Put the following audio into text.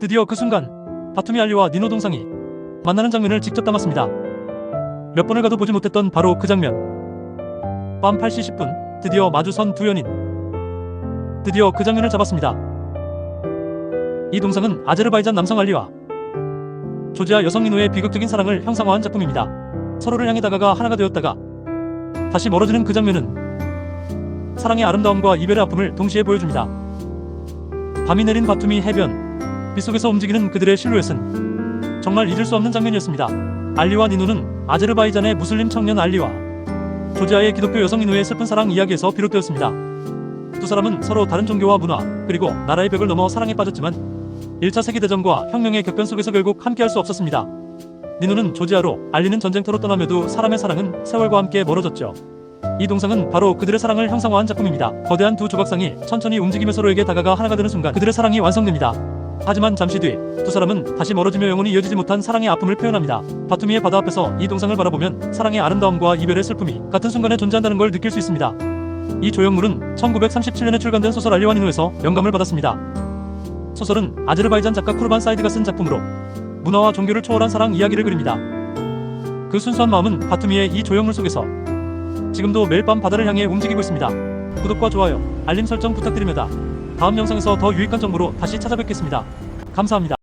드디어 그 순간 바투미 알리와 니노 동상이 만나는 장면을 직접 담았습니다. 몇 번을 가도 보지 못했던 바로 그 장면. 밤 8시 10분 드디어 마주선 두 연인. 드디어 그 장면을 잡았습니다. 이 동상은 아제르바이잔 남성 알리와 조지아 여성 니노의 비극적인 사랑을 형상화한 작품입니다. 서로를 향해 다가가 하나가 되었다가 다시 멀어지는 그 장면은 사랑의 아름다움과 이별의 아픔을 동시에 보여줍니다. 밤이 내린 바툼이 해변, 빗속에서 움직이는 그들의 실루엣은 정말 잊을 수 없는 장면이었습니다. 알리와 니노는 아제르바이잔의 무슬림 청년 알리와 조지아의 기독교 여성 니노의 슬픈 사랑 이야기에서 비롯되었습니다. 두 사람은 서로 다른 종교와 문화, 그리고 나라의 벽을 넘어 사랑에 빠졌지만 1차 세계대전과 혁명의 격변 속에서 결국 함께할 수 없었습니다. 니노는 조지아로 알리는 전쟁터로 떠나며도 사람의 사랑은 세월과 함께 멀어졌죠. 이 동상은 바로 그들의 사랑을 형상화한 작품입니다. 거대한 두 조각상이 천천히 움직이며 서로에게 다가가 하나가 되는 순간 그들의 사랑이 완성됩니다. 하지만 잠시 뒤 두 사람은 다시 멀어지며 영원히 이어지지 못한 사랑의 아픔을 표현합니다. 바투미의 바다 앞에서 이 동상을 바라보면 사랑의 아름다움과 이별의 슬픔이 같은 순간에 존재한다는 걸 느낄 수 있습니다. 이 조형물은 1937년에 출간된 소설 알리와 니노에서 영감을 받았습니다. 소설은 아제르바이잔 작가 쿠르반 사이드가 쓴 작품으로 문화와 종교를 초월한 사랑 이야기를 그립니다. 그 순수한 마음은 바투미의 이 조형물 속에서 지금도 매일 밤 바다를 향해 움직이고 있습니다. 구독과 좋아요, 알림 설정 부탁드립니다. 다음 영상에서 더 유익한 정보로 다시 찾아뵙겠습니다. 감사합니다.